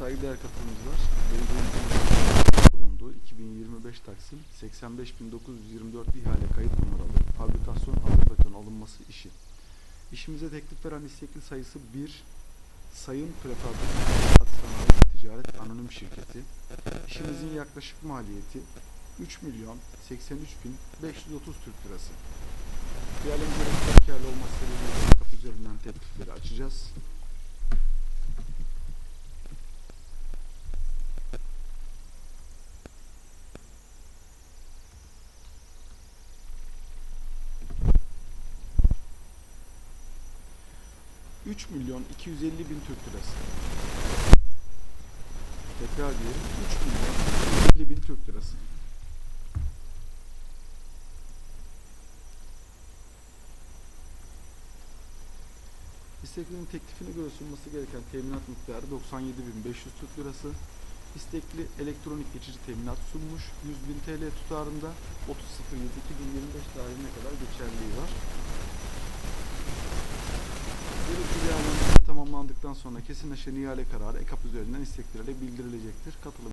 Saygıdeğer katılımcılar, belediyemizin bulunduğu 2025 Taksim 85.924 ihale kayıt numaralı fabrikasyon altı beton alınması işi. İşimize teklif veren istekli sayısı 1, Sayın Prefabrik Sanayi Ticaret Anonim Şirketi. İşimizin yaklaşık maliyeti 3 milyon 83 bin 530 Türk Lirası. Diğerlerimize kârlı 3 milyon 250 bin Türk lirası. Tekrar diyelim 3 milyon 250 bin Türk lirası. İstekli'nin teklifine göre sunması gereken teminat miktarı 97.500 Türk Lirası. İstekli elektronik geçici teminat sunmuş 100.000 TL tutarında 30.07.2025 tarihine kadar tamamlandıktan sonra kesinleşen ihale kararı EKAP üzerinden isteklerle bildirilecektir. Katılım